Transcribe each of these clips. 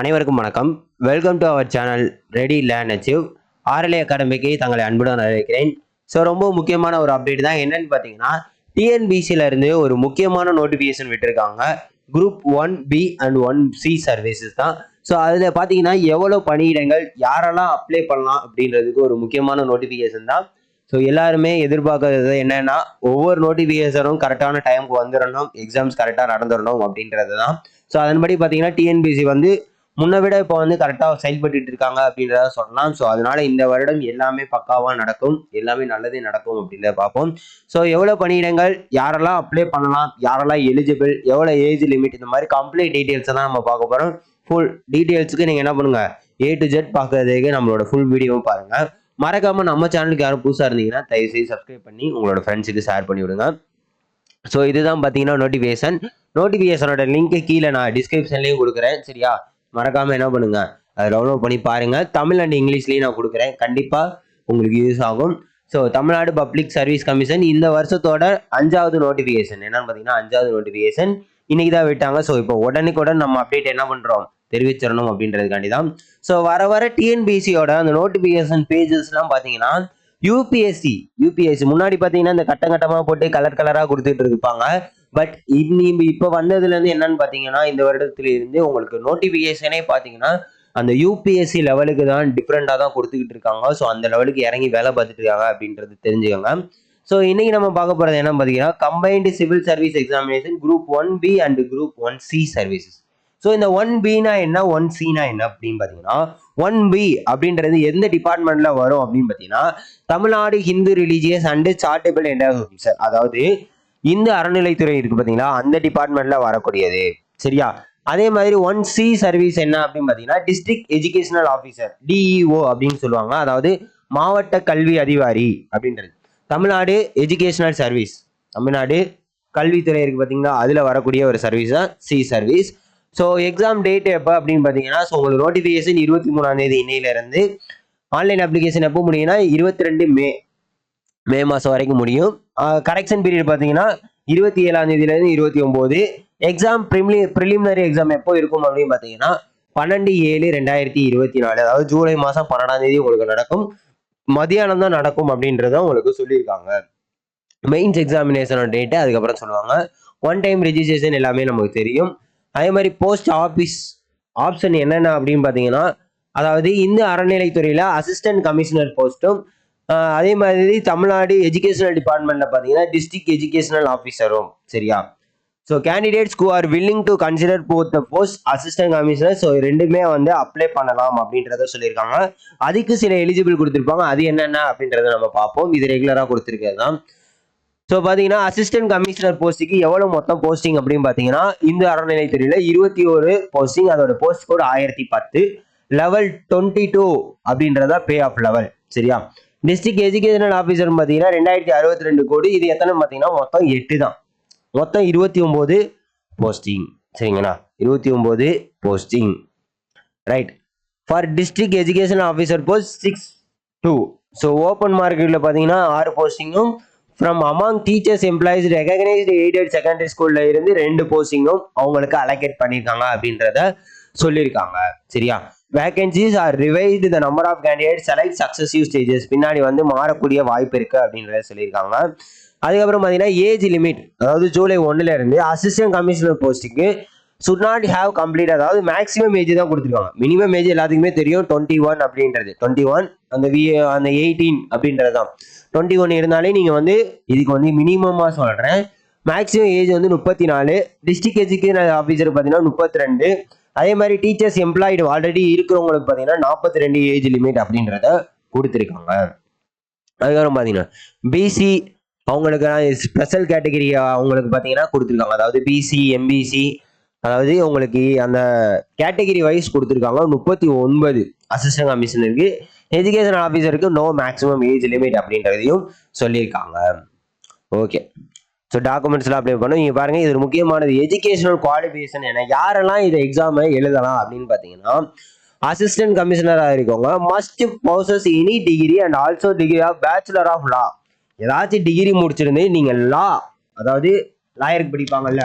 அனைவருக்கும் வணக்கம். Welcome to our channel ready land achieve RLA அகாடமிக்கு தங்களை அன்புடன் வரவேற்கிறேன். ஸோ ரொம்ப முக்கியமான ஒரு அப்டேட் தான் என்னன்னு பார்த்தீங்கன்னா டிஎன்பிசியில இருந்து ஒரு முக்கியமான நோட்டிஃபிகேஷன் விட்டுருக்காங்க. Group one B and one C services தான். ஸோ அதில் பார்த்தீங்கன்னா எவ்வளோ பணியிடங்கள் யாரெல்லாம் அப்ளை பண்ணலாம் அப்படின்றதுக்கு ஒரு முக்கியமான நோட்டிஃபிகேஷன் தான். ஸோ எல்லாருமே எதிர்பார்க்கறது என்னன்னா ஒவ்வொரு நோட்டிஃபிகேஷனும் கரெக்டான டைமுக்கு வந்துடணும் எக்ஸாம்ஸ் கரெக்டாக நடந்துடணும் அப்படின்றது தான். ஸோ அதன்படி பார்த்தீங்கன்னா டிஎன்பிசி வந்து முன்ன விட இப்போ வந்து கரெக்டாக செயல்பட்டு இருக்காங்க அப்படின்றத சொல்லலாம் ஸோ அதனால இந்த வருடம் எல்லாமே பக்காவாக நடக்கும். எல்லாமே நல்லதே நடக்கும் அப்படின்றத பார்ப்போம். ஸோ எவ்வளோ பணியிடங்கள் யாரெல்லாம் அப்ளை பண்ணலாம் யாரெல்லாம் எலிஜிபிள் எவ்வளோ ஏஜ் லிமிட் இந்த மாதிரி கம்ப்ளீட் டீட்டெயில்ஸை தான் நம்ம பார்க்க போகிறோம் ஃபுல் டீட்டெயில்ஸுக்கு நீங்கள் என்ன பண்ணுங்க? ஏ டு ஜெட் பார்க்கறதுக்கு நம்மளோட ஃபுல் வீடியோவும் பாருங்கள் மறக்காமல் நம்ம சேனலுக்கு யாரும் புதுசாக இருந்தீங்கன்னா தயவு செய்து சப்ஸ்கிரைப் பண்ணி உங்களோட ஃப்ரெண்ட்ஸுக்கு ஷேர் பண்ணி விடுங்க. ஸோ இதுதான் பார்த்தீங்கன்னா நோட்டிஃபிகேஷன் நோட்டிஃபிகேஷனோட லிங்க்கு கீழே நான் டிஸ்கிரிப்ஷன்லேயும் கொடுக்குறேன். சரியா? மறக்காமல் என்ன பண்ணுங்க? அதை டவுன்லோட் பண்ணி பாருங்கள் தமிழ் அண்ட் இங்கிலீஷ்லேயும் நான் கொடுக்குறேன். கண்டிப்பாக உங்களுக்கு யூஸ் ஆகும். So Tamil Nadu public service commission இந்த வருஷத்தோட அஞ்சாவது நோட்டிஃபிகேஷன் என்னன்னு பார்த்தீங்கன்னா அஞ்சாவது நோட்டிஃபிகேஷன் இன்னைக்கு தான் விட்டாங்க. ஸோ இப்போ உடனுக்குடன் நம்ம அப்டேட் என்ன பண்ணுறோம் தெரிவிச்சிடணும் அப்படின்றதுக்காண்டி தான் ஸோ வர வர டிஎன்பிசியோட அந்த நோட்டிஃபிகேஷன் பேஜஸ்லாம் பார்த்தீங்கன்னா யூபிஎஸ்சி யூபிஎஸ்சி முன்னாடி பார்த்தீங்கன்னா இந்த கட்டம் கட்டமாக போட்டு கலர் கலராக கொடுத்துட்டு இருப்பாங்க. பட் இன்னி இப்போ வந்ததுலேருந்து என்னன்னு பார்த்தீங்கன்னா இந்த வருடத்துல இருந்து உங்களுக்கு நோட்டிஃபிகேஷனே பார்த்தீங்கன்னா அந்த யூபிஎஸ்சி லெவலுக்கு தான் டிஃப்ரெண்டாக தான் கொடுத்துக்கிட்டு இருக்காங்க. ஸோ அந்த லெவலுக்கு இறங்கி வேலை பார்த்துட்டு இருக்காங்க அப்படின்றது தெரிஞ்சுக்கோங்க. ஸோ இன்றைக்கி நம்ம பார்க்க போகிறது என்ன பார்த்தீங்கன்னா combined civil service examination group one B and group one C services so இந்த ஒன் பினா என்ன ஒன் சினா என்ன அப்படின்னு பார்த்தீங்கன்னா ஒன் பி அப்படின்றது எந்த டிபார்ட்மெண்ட்டில் வரும் அப்படின்னு பார்த்தீங்கன்னா Tamil Nadu Hindu religious and charitable officer அதாவது இந்த அறநிலைத்துறை இருக்கு பார்த்தீங்களா அந்த டிபார்ட்மெண்ட்ல வரக்கூடியது. சரியா? அதே மாதிரி ஒன் சி சர்வீஸ் என்ன அப்படின்னு பார்த்தீங்கன்னா டிஸ்ட்ரிக்ட் எஜுகேஷனல் ஆஃபீஸர் டிஇஓ அப்படின்னு சொல்லுவாங்க. அதாவது மாவட்ட கல்வி அதிகாரி அப்படின்றது. தமிழ்நாடு எஜுகேஷனல் சர்வீஸ் தமிழ்நாடு கல்வித்துறை இருக்கு பார்த்தீங்களா அதில் வரக்கூடிய ஒரு சர்வீஸ் தான் C service so exam date எப்போ அப்படின்னு பார்த்தீங்கன்னா ஸோ உங்களுக்கு நோட்டிஃபிகேஷன் இருபத்தி மூணாம் தேதி இன்னையிலேருந்து ஆன்லைன் அப்ளிகேஷன் எப்போ முடியும்னா இருபத்தி ரெண்டு மே மே மாதம் வரைக்கும் முடியும். கரெக்ஷன் பீரியட் பார்த்தீங்கன்னா இருபத்தி ஏழாம் தேதியிலேருந்து இருபத்தி ஒம்பது எக்ஸாம் ப்ரிமிலி ப்ரிலிமினரி எக்ஸாம் எப்போ இருக்கும் அப்படின்னு பார்த்தீங்கன்னா பன்னெண்டு ஏழு ரெண்டாயிரத்தி இருபத்தி நாலு. அதாவது ஜூலை மாதம் பன்னெண்டாம் தேதி உங்களுக்கு நடக்கும். மதியானம் தான் நடக்கும் அப்படின்றத உங்களுக்கு சொல்லியிருக்காங்க. மெயின்ஸ் எக்ஸாமினேஷனோட டேட்டு அதுக்கப்புறம் சொல்லுவாங்க. ஒன் டைம் ரெஜிஸ்ட்ரேஷன் எல்லாமே நமக்கு தெரியும். அதே மாதிரி போஸ்ட் ஆஃபீஸ் ஆப்ஷன் என்னென்ன அப்படின்னு பார்த்தீங்கன்னா அதாவது இந்த அறநிலைத்துறையில் அசிஸ்டன்ட் கமிஷனர் போஸ்ட்டும் அதே மாதிரி தமிழ்நாடு எஜுகேஷனல் டிபார்ட்மெண்ட்டில் பார்த்தீங்கன்னா டிஸ்ட்ரிக்ட் எஜுகேஷனல் ஆஃபீஸரும் சரியா? So candidates who are willing to consider both the post assistant commissioner so ரெண்டுமே வந்து அப்ளை பண்ணலாம் அப்படின்றத சொல்லியிருக்காங்க. அதுக்கு சில எலிஜிபிள் கொடுத்துருப்பாங்க. அது என்னென்ன அப்படின்றத நம்ம பார்ப்போம். இது ரெகுலராக கொடுத்துருக்கிறது தான். ஸோ பார்த்தீங்கன்னா அசிஸ்டன்ட் கமிஷனர் போஸ்ட்டுக்கு எவ்வளோ மொத்தம் போஸ்டிங் அப்படின்னு பார்த்தீங்கன்னா இந்த அறநிலைத்துறையில் இருபத்தி ஒரு போஸ்டிங் அதோட போஸ்ட் கோடு ஆயிரத்தி பத்து. லெவல் டுவெண்ட்டி டூ அப்படின்றதா பே ஆஃப் லெவல் சரியா? டிஸ்ட்ரிக்ட் எஜுகேஷனல் ஆஃபீஸர் பார்த்தீங்கன்னா ரெண்டாயிரத்தி அறுபத்தி ரெண்டு கோடி. இது எத்தனை பார்த்தீங்கன்னா மொத்தம் எட்டு தான். மொத்தம் இருபத்தி ஒம்பது போஸ்டிங் சரிங்களா? இருபத்தி ஒம்பது posting right for district education officer post six two so open மார்க்கெட்டில் பார்த்தீங்கன்னா ஆறு போஸ்டிங்கும் from among teachers employees recognised aided secondary ஸ்கூல்ல இருந்து ரெண்டு போஸ்டிங்கும் அவங்களுக்கு அலோகேட் பண்ணியிருக்காங்க அப்படின்றத சொல்லியிருக்காங்க. சரியா? Vacancies are revised the number of candidate select successive stages பின்னாடி வந்து மாறக்கூடிய வாய்ப்பு இருக்குது அப்படின்றத சொல்லியிருக்காங்க. அதுக்கப்புறம் பார்த்தீங்கன்னா ஏஜ் லிமிட் அதாவது ஜூலை ஒன்றுலேருந்து அசிஸ்டன்ட் கமிஷனர் போஸ்ட்டுக்கு சுட் நாட் ஹாவ் கம்ப்ளீட் அதாவது மேக்ஸிமம் ஏஜ் தான் கொடுத்துருக்காங்க. மினிமம் ஏஜ் எல்லாத்துக்குமே தெரியும். டுவெண்ட்டி ஒன் அப்படின்றது. டுவெண்ட்டி ஒன் அந்த வி அந்த எயிட்டீன் அப்படின்றது தான். டுவெண்ட்டி ஒன் இருந்தாலே நீங்கள் வந்து இதுக்கு வந்து மினிமமாக சொல்கிறேன் மேக்ஸிமம் ஏஜ் வந்து முப்பத்தி நாலு. டிஸ்ட்ரிக்ட் எஜுகேஷன் ஆஃபீஸர் பார்த்தீங்கன்னா முப்பத்தி ரெண்டு. அதே மாதிரி டீச்சர்ஸ் எம்ப்ளாய்டு ஆல்ரெடி இருக்கிறவங்களுக்கு பார்த்தீங்கன்னா நாற்பத்தி ரெண்டு ஏஜ் லிமிட் அப்படின்றத கொடுத்துருக்காங்க. அதுக்கப்புறம் பார்த்தீங்கன்னா பிசி அவங்களுக்கு ஸ்பெஷல் கேட்டகரி அவங்களுக்கு பார்த்தீங்கன்னா கொடுத்துருக்காங்க. அதாவது பிசி எம்பிசி அதாவது உங்களுக்கு அந்த கேட்டகரி வைஸ் கொடுத்துருக்காங்க. முப்பத்தி ஒன்பது அசிஸ்டன்ட் கமிஷனருக்கு எஜுகேஷன் ஆஃபீஸருக்கு நோ மேக்ஸிமம் ஏஜ் லிமிட் அப்படின்றதையும் சொல்லியிருக்காங்க. ஓகே ஸோ டாக்குமெண்ட்ஸ்லாம் அப்ளை பண்ணும். இங்கே பாருங்கள் இது ஒரு முக்கியமானது. எஜுகேஷனல் குவாலிஃபிகேஷன் என்ன? யாரெல்லாம் இதை எக்ஸாமை எழுதலாம் அப்படின்னு பார்த்தீங்கன்னா அசிஸ்டன்ட் கமிஷனராக இருக்கவங்க must possess any degree and also degree of bachelor of law ஏதாச்சும் டிகிரி முடிச்சிருந்து நீங்கள் லா அதாவது லாயருக்கு படிப்பாங்கல்ல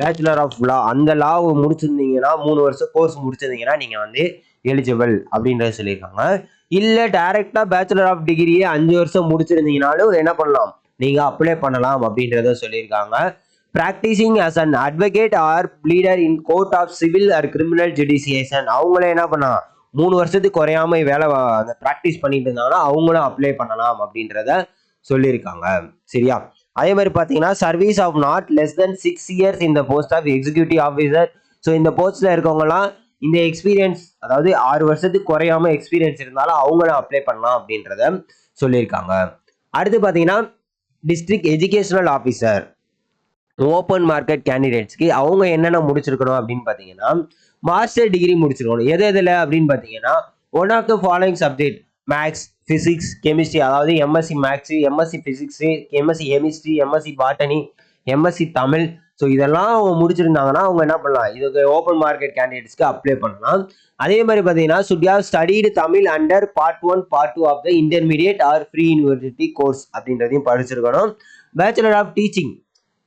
பேச்சுலர் ஆஃப் லா அந்த லாவை முடிச்சிருந்தீங்கன்னா மூணு வருஷம் கோர்ஸ் முடிச்சிருந்தீங்கன்னா நீங்கள் வந்து எலிஜிபிள் அப்படின்றத சொல்லியிருக்காங்க. இல்லை டைரெக்டாக பேச்சுலர் ஆஃப் டிகிரியே அஞ்சு வருஷம் முடிச்சிருந்தீங்கனாலும் என்ன பண்ணலாம்? நீங்கள் அப்ளை பண்ணலாம் அப்படின்றத சொல்லியிருக்காங்க. Practising as an advocate or pleader in court of civil or criminal judicature அவங்களே என்ன பண்ணலாம்? மூணு வருஷத்துக்கு குறையாம வேலை அந்த ப்ராக்டிஸ் பண்ணிட்டு இருந்தாங்கன்னா அவங்களும் அப்ளை பண்ணலாம் அப்படின்றத சொல்லியிருக்காங்க. சரியா? அதே மாதிரி பார்த்தீங்கன்னா service of not less than six years இந்த post of executive officer so இந்த போஸ்ட்டில் இருக்கவங்கலாம் இந்த எக்ஸ்பீரியன்ஸ் அதாவது ஆறு வருஷத்துக்கு குறையாம எக்ஸ்பீரியன்ஸ் இருந்தாலும் அவங்களும் அப்ளை பண்ணலாம் அப்படின்றத சொல்லியிருக்காங்க. அடுத்து பார்த்தீங்கன்னா district educational officer open market கேண்டிடேட்ஸ்க்கு அவங்க என்னென்ன முடிச்சிருக்கணும் அப்படின்னு பார்த்தீங்கன்னா மாஸ்டர் டிகிரி முடிச்சிருக்கணும். எது எதில் அப்படின்னு பார்த்தீங்கன்னா one of the following subject maths physics chemistry அதாவது MSc maths MSc physics MSc chemistry MSc botany MSc Tamil so இதெல்லாம் அவங்க முடிச்சிருந்தாங்கன்னா அவங்க என்ன பண்ணலாம்? இதுக்கு ஓப்பன் மார்க்கெட் கேண்டிடேட்ஸ்க்கு அப்ளை பண்ணலாம். அதே மாதிரி பார்த்தீங்கன்னா should have studied Tamil under part one part two of the intermediate or free university course அப்படின்றதையும் படிச்சிருக்கணும். பேச்சுலர் ஆஃப் டீச்சிங்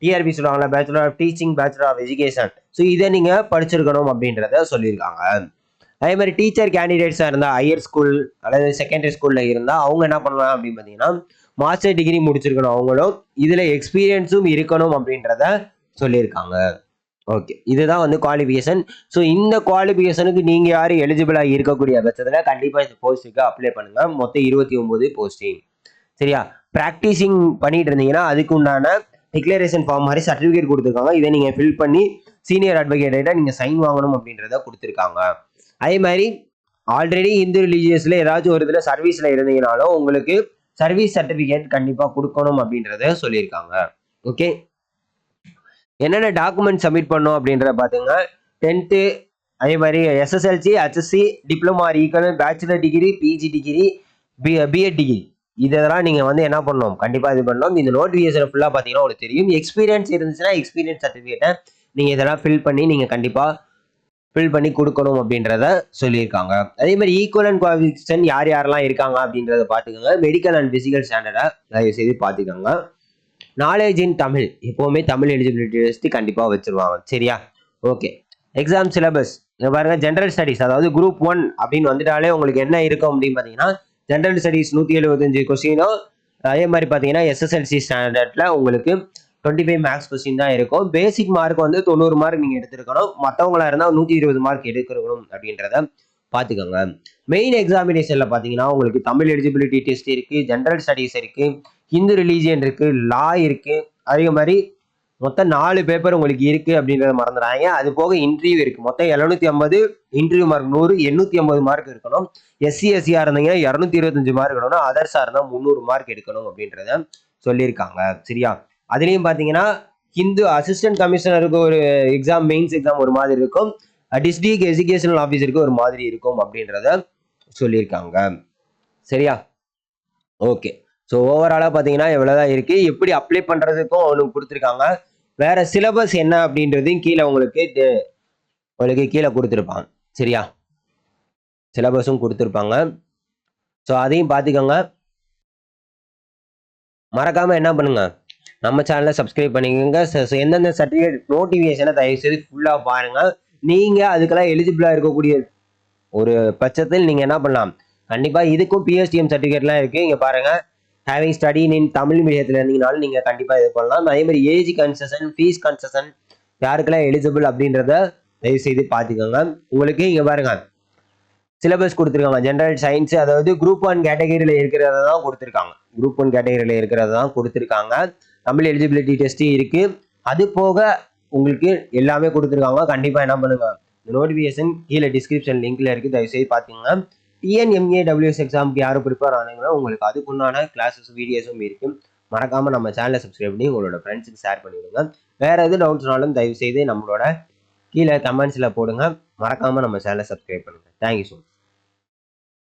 டிஆர்பி சொல்லுவாங்களா bachelor of teaching bachelor of education so இதை நீங்கள் படிச்சிருக்கணும் அப்படின்றத சொல்லியிருக்காங்க. அதே மாதிரி டீச்சர் கேண்டிடேட்ஸாக இருந்தால் ஹையர் ஸ்கூல் அல்லது செகண்டரி ஸ்கூலில் இருந்தால் அவங்க என்ன பண்ணலாம் அப்படின்னு பார்த்தீங்கன்னா மாஸ்டர் டிகிரி முடிச்சிருக்கணும் அவங்களும். இதில் எக்ஸ்பீரியன்ஸும் இருக்கணும் அப்படின்றத சொல்லியிருக்காங்க. ஓகே இதுதான் வந்து குவாலிஃபிகேஷன் ஸோ இந்த குவாலிஃபிகேஷனுக்கு நீங்கள் யார் எலிஜிபிளாக இருக்கக்கூடிய பட்சத்தில் கண்டிப்பாக இந்த போஸ்ட்டுக்கு அப்ளை பண்ணுங்கள் மொத்தம் இருபத்தி ஒம்பது போஸ்டிங் சரியா? ப்ராக்டிஸிங் பண்ணிட்டு இருந்தீங்கன்னா அதுக்கு உண்டான டிக்ளரேஷன் ஃபார்ம் மாதிரி சர்டிஃபிகேட் கொடுத்துருக்காங்க. இதை நீங்கள் ஃபில் பண்ணி சீனியர் அட்வொகேட்ட நீங்கள் சைன் வாங்கணும் அப்படின்றத கொடுத்துருக்காங்க. அதே மாதிரி ஆல்ரெடி இந்து ரிலீஜியஸில் ஏதாச்சும் ஒரு இதில் சர்வீஸில் இருந்தீங்கனாலும் உங்களுக்கு சர்வீஸ் சர்டிஃபிகேட் கண்டிப்பாக கொடுக்கணும் அப்படின்றத சொல்லியிருக்காங்க. ஓகே என்னென்ன டாக்குமெண்ட் சப்மிட் பண்ணோம் அப்படின்றத பார்த்துங்க டென்த்து அதே மாதிரி SSLC HSC diploma equal bachelor degree PG degree B BEd degree இதெல்லாம் நீங்கள் வந்து என்ன பண்ணணும்? கண்டிப்பாக இது பண்ணணும். இந்த நோட்டிஃபிகேஷன் ஃபுல்லாக பார்த்தீங்கன்னா உங்களுக்கு தெரியும். எக்ஸ்பீரியன்ஸ் இருந்துச்சுன்னா எக்ஸ்பீரியன்ஸ் சர்டிஃபிகேட்டை நீங்கள் இதெல்லாம் ஃபில் பண்ணி நீங்கள் கண்டிப்பாக ஃபில் பண்ணி கொடுக்கணும் அப்படின்றத சொல்லியிருக்காங்க. அதே மாதிரி ஈக்குவல் அண்ட் குவாலிஃபிகேஷன் யார் யாரெல்லாம் இருக்காங்க அப்படின்றத பார்த்துக்கோங்க மெடிக்கல் அண்ட் ஃபிசிக்கல் ஸ்டாண்டர்டை தயவு செய்து பார்த்துக்கோங்க நாலேஜ் இன் தமிழ் எப்போவுமே தமிழ் எலிஜிபிலிட்டி டெஸ்ட் கண்டிப்பாக வச்சிருவாங்க. சரியா? ஓகே எக்ஸாம் சிலபஸ் பாருங்கள் பாருங்க ஜென்ரல் ஸ்டடீஸ் அதாவது குரூப் ஒன் அப்படின்னு வந்துட்டாலே உங்களுக்கு என்ன இருக்கும் அப்படின்னு பார்த்தீங்கன்னா ஜென்ரல் ஸ்டடீஸ் நூற்றி எழுபத்தஞ்சு கொஸ்டினும் அதே மாதிரி பார்த்தீங்கன்னா எஸ்எஸ்எல்சி ஸ்டாண்டர்டில் உங்களுக்கு டுவெண்ட்டி ஃபைவ் மேக்ஸ் கொஸ்டின் தான் இருக்கும். பேசிக் மார்க் வந்து தொண்ணூறு மார்க் நீங்கள் எடுத்துருக்கணும். மற்றவங்களா இருந்தால் நூற்றி இருபது மார்க் எடுக்கணும் அப்படின்றத பார்த்துக்கோங்க. மெயின் எக்ஸாமினேஷனில் பார்த்தீங்கன்னா உங்களுக்கு தமிழ் எலிஜிபிலிட்டி டெஸ்ட் இருக்குது ஜென்ரல் ஸ்டடீஸ் இருக்குது ஹிந்து ரிலீஜியன் இருக்குது லா இருக்குது அதே மாதிரி மொத்தம் நாலு பேப்பர் உங்களுக்கு இருக்குது அப்படின்றத மறந்துடாங்க அது போக இன்டர்வியூ இருக்குது மொத்தம் எழுநூத்தி ஐம்பது இன்டர்வியூ மார்க் நூறு எண்ணூற்றி ஐம்பது மார்க் இருக்கணும். எஸ்சி எஸ்சியாக இருந்தீங்கன்னா இரநூத்தி இருபத்தஞ்சு மார்க் எடுக்கணும். அதர்ஸாக இருந்தால் முந்நூறு மார்க் எடுக்கணும் அப்படின்றத சொல்லியிருக்காங்க. சரியா? அதுலேயும் பார்த்தீங்கன்னா ஹிந்து அசிஸ்டன்ட் கமிஷனருக்கு ஒரு எக்ஸாம் மெயின்ஸ் எக்ஸாம் ஒரு மாதிரி இருக்கும். டிஸ்ட்ரிக்ட் எஜுகேஷனல் ஆஃபீஸருக்கு ஒரு மாதிரி இருக்கும் அப்படின்றத சொல்லியிருக்காங்க. சரியா? ஓகே ஸோ ஓவராலாக பார்த்தீங்கன்னா இவ்வளோதான் இருக்குது எப்படி அப்ளை பண்ணுறதுக்கும் அவனுக்கு கொடுத்துருக்காங்க. வேறு சிலபஸ் என்ன அப்படின்றதையும் கீழே உங்களுக்கு உங்களுக்கு கீழே கொடுத்துருப்பாங்க. சரியா? சிலபஸும் கொடுத்துருப்பாங்க. ஸோ அதையும் பார்த்துக்கோங்க. மறக்காமல் என்ன பண்ணுங்கள் நம்ம சேனலை சப்ஸ்கிரைப் பண்ணிக்கோங்க. ச- எந்தெந்த சர்டிஃபிகேட் நோட்டிஃபிகேஷனை தயவு செய்து ஃபுல்லாக பாருங்கள் நீங்கள் அதுக்கெல்லாம் எலிஜிபிளாக இருக்கக்கூடிய ஒரு பட்சத்தில் நீங்கள் என்ன பண்ணலாம்? கண்டிப்பாக இதுக்கும் பிஎஸ்டிஎம் சர்டிஃபிகேட்லாம் இருக்குது இங்கே பாருங்கள் ஹேவிங் ஸ்டடி இன் தமிழ் மீடியத்தில் இருந்தீங்கனாலும் நீங்கள் கண்டிப்பாக இது பண்ணலாம். அதே மாதிரி ஏஜ் கன்செஷன் ஃபீஸ் கன்செஷன் யாருக்கெல்லாம் எலிஜிபிள் அப்படின்றத தயவு செய்து பார்த்துக்கோங்க. உங்களுக்கு இங்கே பாருங்க. சிலபஸ் கொடுத்துருக்காங்க. ஜென்ரல் சயின்ஸ் அதாவது குரூப் ஒன் கேட்டகரியில் இருக்கிறத தான் கொடுத்துருக்காங்க. குரூப் ஒன் கேட்டகரியில் இருக்கிறத தான் கொடுத்துருக்காங்க. தமிழ் எலிஜிபிலிட்டி டெஸ்ட்டு இருக்குது அது போக உங்களுக்கு எல்லாமே கொடுத்துருக்காங்க. கண்டிப்பாக என்ன பண்ணுங்க? இந்த நோட்டிஃபிகேஷன் கீழே டிஸ்கிரிப்ஷன் லிங்க்ல இருக்குது தயவுசெய்து பார்த்தீங்கன்னா டிஎன்எம்ஏ டபிள்யூஎஸ் எக்ஸாமுக்கு யாரும் ப்ரிப்பேர் ஆனீங்களோ உங்களுக்கு அதுக்குண்டான கிளாஸஸ் வீடியோஸும் இருக்கும். மறக்காமல் நம்ம சேனலை சப்ஸ்கிரைப் பண்ணி உங்களோட ஃப்ரெண்ட்ஸுக்கு ஷேர் பண்ணிவிடுங்க வேற எது டவுட்ஸ்னாலும் தயவு செய்து நம்மளோட கீழே கமெண்ட்ஸில் போடுங்க. மறக்காமல் நம்ம சேனலை சப்ஸ்கிரைப் பண்ணுங்க. Thank you so much